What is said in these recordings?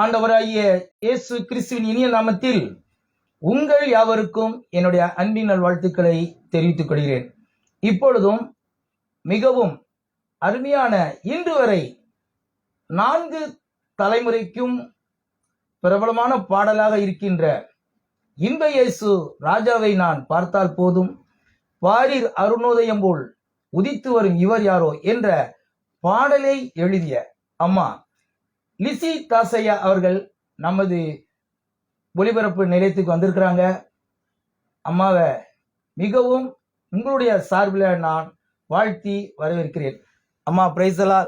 ஆண்டவராகிய இயேசு கிறிஸ்துவின் இனிய நாமத்தில் உங்கள் யாவருக்கும் என்னுடைய அன்பின் நல்வாழ்த்துக்களை தெரிவித்துக் கொள்கிறேன். இப்பொழுதும் மிகவும் அருமையான இன்று வரை நான்கு தலைமுறைக்கும் பிரபலமான பாடலாக இருக்கின்ற இன்ப இயேசு ராஜாவை நான் பார்த்தால் போதும் பாரீர் அருணோதயம் போல் உதித்து வரும் இவர் யாரோ என்ற பாடலை எழுதிய அம்மா லிசி தாசையா அவர்கள் நமது ஒளிபரப்பு நிலையத்துக்கு வந்திருக்கிறாங்க. அம்மாவை மிகவும் உங்களுடைய சார்பில் நான் வாழ்த்தி வரவேற்கிறேன். அம்மா பிரைசலா.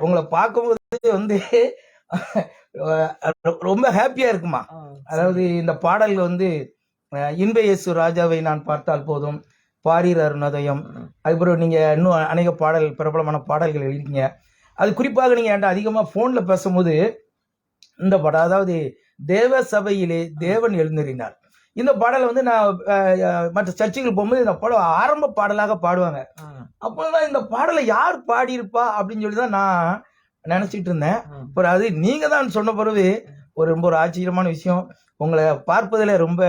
உங்களை பார்க்கும்போது வந்து ரொம்ப ஹாப்பியா இருக்குமா? அதாவது இந்த பாடல்கள் வந்து அஹ், இன்ப இயேசு ராஜாவை நான் பார்த்தால் போதும். பாரீர் அருணோதயம். அதுக்கப்புறம் நீங்க இன்னும் அநேக பாடல் பிரபலமான பாடல்கள் எழுதிங்க அது குறிப்பாக நீங்க என்கிட்ட அதிகமா போன்ல பேசும்போது இந்த படம் அதாவது தேவ சபையிலே தேவன் எழுந்தறினார் இந்த பாடலை வந்து நான் மற்ற சர்ச்சுகள் போகும்போது இந்த பாடம் ஆரம்ப பாடலாக பாடுவாங்க. அப்போதான் இந்த பாடலை யார் பாடியிருப்பா அப்படின்னு சொல்லி தான் நான் நினைச்சிட்டு இருந்தேன். அப்புறம் அது நீங்க தான் சொன்ன பிறகு ஒரு ரொம்ப ஒரு ஆச்சரியமான விஷயம். உங்களை பார்ப்பதில் ரொம்ப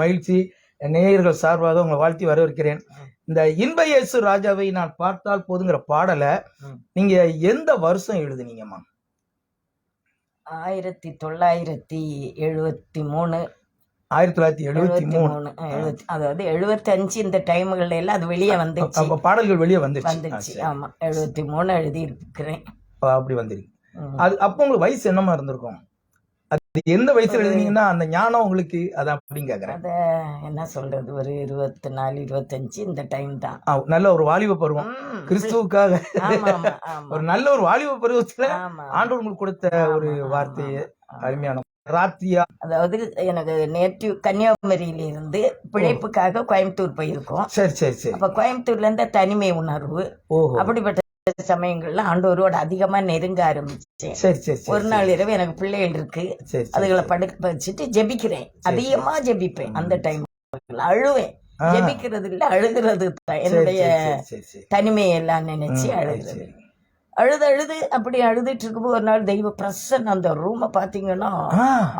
மகிழ்ச்சி. நேயர்கள் சார்பாக உங்களை வாழ்த்தி வரவேற்கிறேன். இந்த இன்ப இயேசு ராஜாவை நான் பார்த்தால் போதுங்கிற பாடலை. நீங்க எந்த வருஷம் எழுதுனீங்கம்மா? ஆயிரத்தி தொள்ளாயிரத்தி எழுபத்தி மூணு. ஆயிரத்தி தொள்ளாயிரத்தி எழுபத்தி மூணு. அதாவது எழுபத்தி அஞ்சு இந்த டைமுகள்ல எல்லாம் அது வெளியே வந்துச்சு. அப்ப பாடல்கள் வெளியே ஆ, வந்துச்சு. ஆமா. எழுபத்தி மூணு எழுதி இருக்கிறேன் அப்ப அப்படி வந்துருக்கு. அது அப்போ உங்களுக்கு வயசு என்னமா இருந்திருக்கும்? அது எந்த வயசுல எழுதுனீங்கன்னா அந்த ஞானம் உங்களுக்கு அதான் அப்படின்னு கேக்குறேன். அத என்ன சொல்றது? ஒரு இருபத்தி நாலு இருபத்தஞ்சு இந்த டைம் தான். நல்ல ஒரு வாலிப பருவம். கிறிஸ்துவுக்காக. ஒரு நல்ல ஒரு வாலிப பருவத்துல ஆண்டவர் உங்களுக்கு கொடுத்த ஒரு ஆமா, வார்த்தை ஆமா. அருமையான ராத்திரியா? அதாவது எனக்கு நேட்டிவ் கன்னியாகுமரியில இருந்து பிழைப்புக்காக கோயம்புத்தூர் போயிருக்கோம். சரி சரி சரி. அப்ப கோயம்புத்தூர்ல இருந்த தனிமை உணர்வு. அப்படிப்பட்ட சமயங்கள்ல ஆண்டவரோட அதிகமா நெருங்க ஆரம்பிச்சேன். சரி சரி சரி ஒரு நாள் இரவு எனக்கு பிள்ளைகள் இருக்கு. அதுகளை படுக்க வச்சுட்டு ஜெபிக்கிறேன். அதிகமா ஜெபிப்பேன். அந்த டைம் அழுவேன். ஜெபிக்கிறது இல்ல அழுகிறது தான். என்னுடைய தனிமையெல்லாம் நினைச்சு அழுகிறது. அழுது அழுது அப்படி அழுதுட்டு இருக்கும்போது ஒரு நாள் தெய்வ பிரசன்னம். அந்த ரூமை பாத்தீங்கன்னா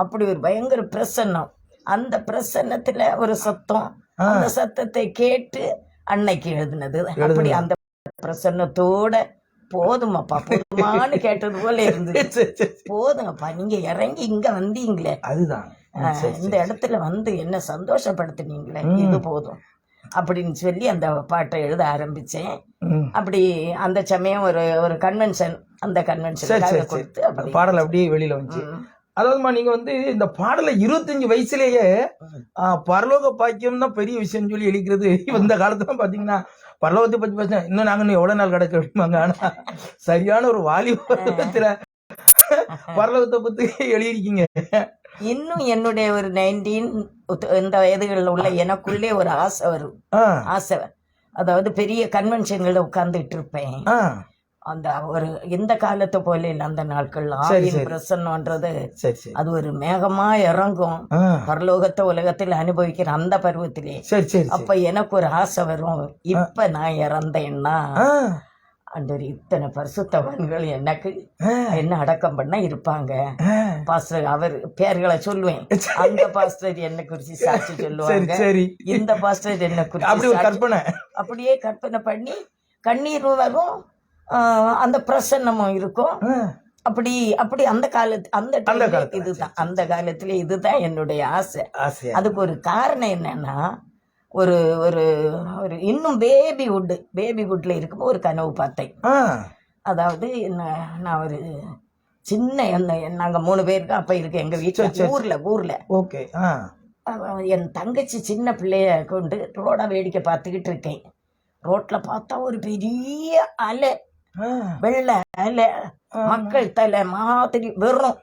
அப்படி ஒரு பயங்கர பிரசன்னம். அந்த பிரசன்னத்துல ஒரு சத்தம். அந்த சத்தத்தை கேட்டு அன்னைக்கு எழுதுனது. அப்படி அந்த பிரசன்னத்தோட போதுமாப்பா போதுமான்னு கேட்டது போல சரி. போதுங்கப்பா நீங்க இறங்கி இங்க வந்தீங்களே அதுதான் இந்த. இடத்துல வந்து என்ன சந்தோஷப்படுத்துனீங்களே. இது போதும் அப்படின்னு சொல்லி அந்த பாட்டை எழுத ஆரம்பிச்சேன். அப்படி அந்த சமயம் ஒரு ஒரு கன்வென்ஷன் அந்த சரி கொடுத்து பாடல் அப்படியே வெளியில வந்துச்சு ம். அதாவதுமா நீங்க வந்து இந்த பாடலை இருபத்தஞ்சு வயசுலயே பரலோக பாக்கியம் தான் பெரிய விஷயம் சொல்லி எழுதிக்கிறது இந்த காலத்துல பாத்தீங்கன்னா பரலோகத்தை பத்தி பேச இன்னும் நாங்க இன்னும் எவ்வளவு நாள் கிடக்க அப்படிம்பாங்க ஆனா சரியான ஒரு வாலிப பருவத்துல பரலோகத்தை பத்தி எழுதியிருக்கீங்க. இன்னும் என்னுடைய ஒரு நைன்டீன் இந்த வயதுகளில் உள்ள எனக்குள்ளே ஒரு ஆசை வரும். ஆசை. அதாவது பெரிய கன்வென்ஷன்களில் உட்கார்ந்துட்டு இருப்பேன். அந்த ஒரு இந்த காலத்தை போல இல்லை அந்த நாட்கள் ஆவியின். பிரசன்னன்றது அது ஒரு மேகமா இறங்கும். பரலோகத்தை உலகத்தில் அனுபவிக்கிற அந்த பருவத்திலே. அப்ப எனக்கு ஒரு ஆசை வரும். இப்ப நான் இறந்தேன்னா ஆண்டவர் இத்தனை பரிசுத்தவான்கள் எனக்கு என்ன அடக்கம் பண்ண இருப்பாங்க. பாஸ்டர் அவர் பேர்களை சொல்லுவேன். அந்த பாஸ்டர் என்ன குறிச்சு சாட்சி சொல்லுவாங்க. இந்த பாஸ்டர் என்ன குறிச்சு ஒரு அப்படியே கற்பனை பண்ணி கண்ணீர் வரும். அந்த பிரசன்னமும் இருக்கும். அப்படி அப்படி அந்த காலத்து அந்த அந்த இதுதான். அந்த காலத்துல இதுதான் என்னுடைய ஆசை. ஆசையா? அதுக்கு ஒரு காரணம் என்னன்னா ஒரு ஒரு ஒரு இன்னும் பேபி வுட் பேபி வுட்ல இருக்கும்போது ஒரு கனவு பார்த்தேன். அதாவது என்ன- நான் ஒரு சின்ன என்ன நாங்க மூணு பேருக்கு அப்ப இருக்கு எங்க வீட்டுல ஊர்ல ஊர்ல. ஓகே என் தங்கச்சி சின்ன பிள்ளைய கொண்டு ரோட வேடிக்கை பார்த்துக்கிட்டு இருக்கேன். ரோட்ல பார்த்தா ஒரு பெரிய அலை. வெள்ளை மக்கள் தலை மாதிரி வெறும்.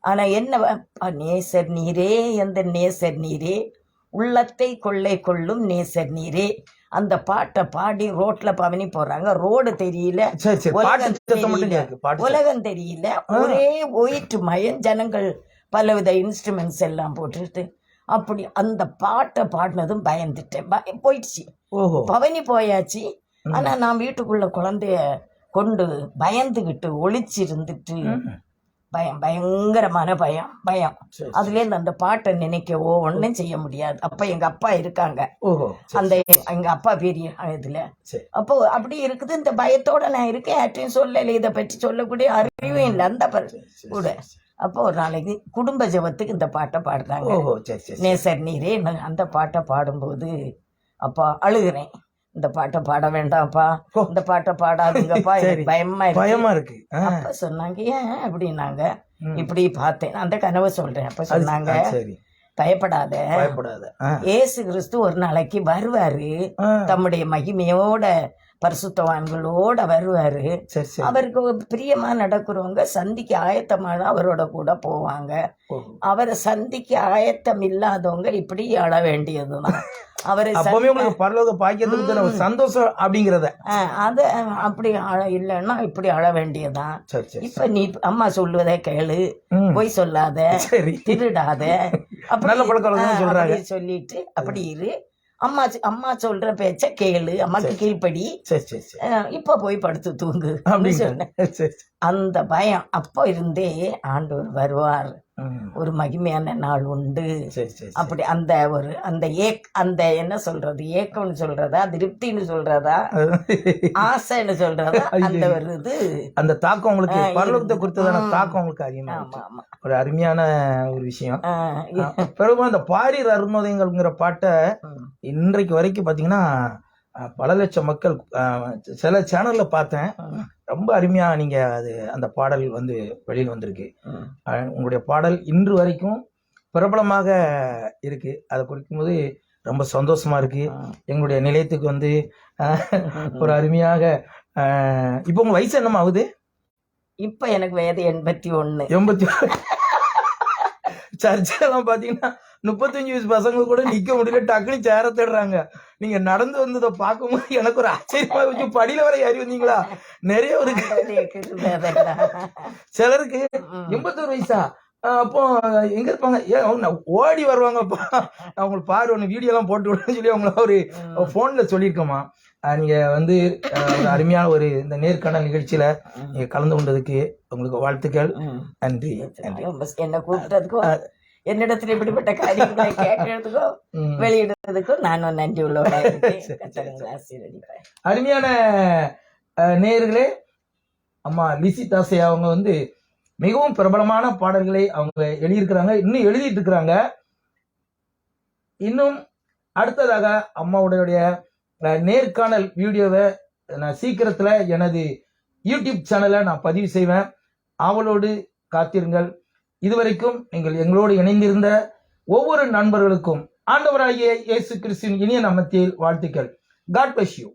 ஆனா என்ன நேசர் நீரே எந்த நேசர் நீரே? உள்ளத்தை கொள்ளை கொள்ளும் நேசர் நீரே? அந்த பாட்டை பாடி ரோட்ல பவனி போறாங்க ரோடு தெரியல. உலகம் தெரியல. ஒரே ஒயிட் மயம் ஜனங்கள் பலவித இன்ஸ்ட்ருமெண்ட்ஸ் எல்லாம் போட்டுட்டு அப்படி அந்த பாட்டை பாடினதும் பயந்துட்டேன். பய- போயிடுச்சு. பவனி போயாச்சு. ஆனா நான் வீட்டுக்குள்ள குழந்தைய கொண்டு பயந்துகிட்டு ஒளிச்சு இருந்துட்டு பயம் பயங்கரமான பயம் பயம். அதுலேருந்து அந்த பாட்டை நினைக்கவோ ஒன்றும் செய்ய முடியாது. அப்போ எங்க அப்பா இருக்காங்க. அந்த எங்க அப்பா பெரிய இதுல. அப்போ அப்படி இருக்குது. இந்த பயத்தோட நான் இருக்கேன். யார்ட்டையும் சொல்லலை. இதை பற்றி சொல்லக்கூடிய அறிவும் இல்லை. அந்த கூட. அப்போ ஒரு நாளைக்கு குடும்ப ஜெபத்துக்கு இந்த பாட்டை பாடுறாங்க. ஓஹோ சரி சரி நேசர் நீரே அந்த பாட்டை பாடும்போது அப்பா அழுகிறேன். இந்த பாட்டை பாட வேண்டாம்ப்பா. இந்த பாட்டை பாடாதுங்கப்பா. எனக்கு பயமா இருக்கு. பயமா இருக்கு. அப்ப சொன்னாங்க ஏன்? அப்படின்னாங்க. இப்படி பார்த்தேன். அந்த கனவை சொல்றேன். அப்ப சொன்னாங்க பயப்படாத. ஏசு கிறிஸ்து ஒரு நாளைக்கு வருவாரு. தம்முடைய மகிமையோட பரிசுத்தவான்களோட வருவாரு. அவருக்கு பிரியமா நடக்கிறவங்க சந்திக்க ஆயத்தமான அவரோட கூட போவாங்க. அவரை சந்திக்க ஆயத்தம் இல்லாதவங்க இப்படி அழ வேண்டியதுதான். அவரை அப்பவே உங்களுக்கு பரலோக பாக்கியத்துக்கு ஒரு சந்தோஷம் அப்படிங்கிறத. அது அப்படி அழ இல்லைன்னா இப்படி அழ சரி இப்ப நீ அம்மா சொல்லுவதை கேளு. பொய் சொல்லாத. திருடாத. நல்ல பழக்க வழக்கம் ஆஹ் சொல்றாங்க. சொல்லிட்டு அப்படி இரு. அம்மா அம்மா சொல்ற பேச்ச கேளு. அம்மாக்கு ஆஹ் இப்ப போய் படுத்து தூங்கு. அப்படின்னு சொன்னேன். அந்த பயம் அப்போ இருந்தே ஆண்டவர் வருவார். ஒரு மகிமையான நாள் உண்டு அப்படி அந்த ஒரு அந்த ஏக் அந்த என்ன சொல்றது ஏக்கம்னு சொல்றதா திருப்தின்னு சொல்றதா. ஆசைன்னு சொல்றதா அந்த ஒரு இது அந்த தாக்கம் உங்களுக்கு பரலோகத்தை ம். தாக்கம் உங்களுக்கு அதிகமா ஆமா இருக்கு. ஆமா ஒரு அருமையான ஒரு விஷயம் பிறகு அந்த பாரீர் அருணோதயங்கள்ங்கிற பாட்டை. இன்றைக்கு வரைக்கும் பாத்தீங்கன்னா பல லட்சம் மக்கள் சில சேனல்ல பார்த்தேன். ரொம்ப அருமையா நீங்க அது அந்த பாடல் வந்து வெளியில் வந்திருக்கு. உங்களுடைய பாடல் இன்று வரைக்கும் பிரபலமாக இருக்கு. அதை குறிக்கும்போது ரொம்ப சந்தோஷமா இருக்கு. எங்களுடைய நிலையத்துக்கு வந்து ஒரு அருமையாக இப்போ உங்க வயசு என்னமா ஆகுது? இப்ப எனக்கு வயது எண்பத்தி ஒண்ணு எண்பத்தி சர்ச்செல்லாம் பாத்தீங்கன்னா முப்பத்தஞ்சு வயசு பசங்க கூட நிக்க முடியல டக்குனு சேர தேடுறாங்க. நீங்க நடந்து வந்ததை பார்க்கும்போது எனக்கு ஒரு ஆச்சரியமா வச்சு படியில வரை ஏறி வந்தீங்களா? நிறைய ஒரு. சிலருக்கு. எண்பத்தோரு வயசா? அப்போ எங்க இருப்பாங்க? ஏன் ஓடி வருவாங்கப்பா நான் உங்களுக்கு பாரு ஒன்று வீடியோ எல்லாம் போட்டு விடுறேன்னு சொல்லி அவங்கள ஒரு ம். போன்ல சொல்லியிருக்கோமா அஹ் நீங்க வந்து ஒரு அருமையான ஒரு இந்த நேர்காணல் நிகழ்ச்சியில நீங்க கலந்து கொண்டதுக்கு உங்களுக்கு வாழ்த்துக்கள். நன்றி. நன்றி. என்ன கூப்பிட்டதுக்கும் என்னிடத்துல இப்படிப்பட்ட காரியங்களை கேட்கறதுக்கும். வெளியிடுறதுக்கும் நானும் நன்றி ஆசீர்வதிப்பார். அருமையான நேயர்களே அம்மா லிசி தாசை அவங்க வந்து மிகவும் பிரபலமான பாடல்களை அவங்க எழுதியிருக்கிறாங்க. இன்னும் எழுதிட்டு இருக்கிறாங்க. இன்னும் அடுத்ததாக அம்மாவுடைய நேர்காணல் வீடியோவை நான் சீக்கிரத்துல எனது யூடியூப் சேனலை நான் பதிவு செய்வேன். ஆவலோடு காத்திருங்கள். இதுவரைக்கும் நீங்கள் எங்களோடு இணைந்திருந்த ஒவ்வொரு நண்பர்களுக்கும் ஆண்டவராகிய இயேசு கிறிஸ்துவின் இனிய நாமத்தில் வாழ்த்துக்கள். God bless you